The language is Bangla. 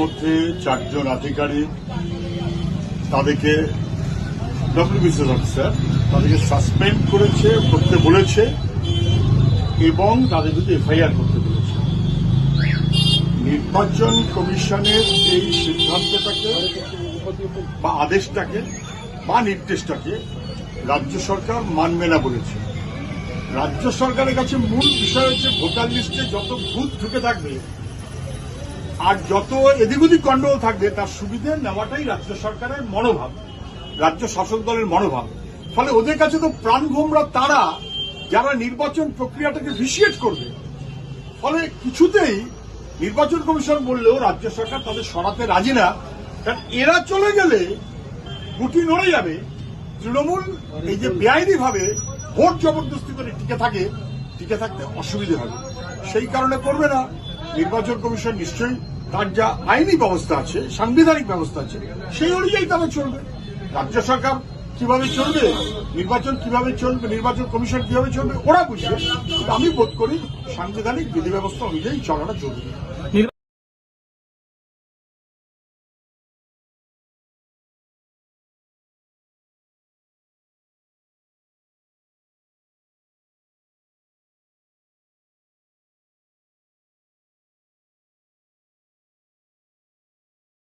মধ্যে চারজন আধিকারিক তাদেরকে ডব্লিউবিসিএস অফিসার তাদেরকে সাসপেন্ড করেছে, করতে বলেছে এবং তাদের বিরুদ্ধে এফআইআর করতে বলেছে। নির্বাচন কমিশনের এই সিদ্ধান্তটাকে বা আদেশটাকে বা নির্দেশটাকে রাজ্য সরকার মানবে না বলেছে। রাজ্য সরকারের কাছে মূল বিষয় হচ্ছে ভোটার লিস্টে যত ভূত ঢুকে থাকবে আর যত এদিক ওদিক গন্ডগোল থাকবে, তার সুবিধে নেওয়াটাই রাজ্য সরকারের মনোভাব, রাজ্য শাসক দলের মনোভাব। ফলে ওদের কাছে তো প্রাণ ভোমরা তারা যারা নির্বাচন প্রক্রিয়াটাকে ভিসিয়েট করবে। ফলে কিছুতেই নির্বাচন কমিশন বললেও রাজ্য সরকার তাদের সরাতে রাজি না। কারণ এরা চলে গেলে গুটি নড়ে যাবে। তৃণমূল এই যে বেআইনি ভাবে ভোট জবরদস্তি করে টিকে থাকে, টিকে থাকতে অসুবিধে হবে। সেই কারণে করবে না। নির্বাচন কমিশন নিশ্চয়ই তার যা আইনি ব্যবস্থা আছে, সাংবিধানিক ব্যবস্থা আছে, সেই অনুযায়ী তারা চলবে। রাজ্য সরকার কীভাবে চলবে, নির্বাচন কীভাবে চলবে, নির্বাচন কমিশন কীভাবে চলবে, ওরা বুঝবে। আমি বোধ করি সাংবিধানিক বিধি ব্যবস্থা অনুযায়ী চলাটা জরুরি।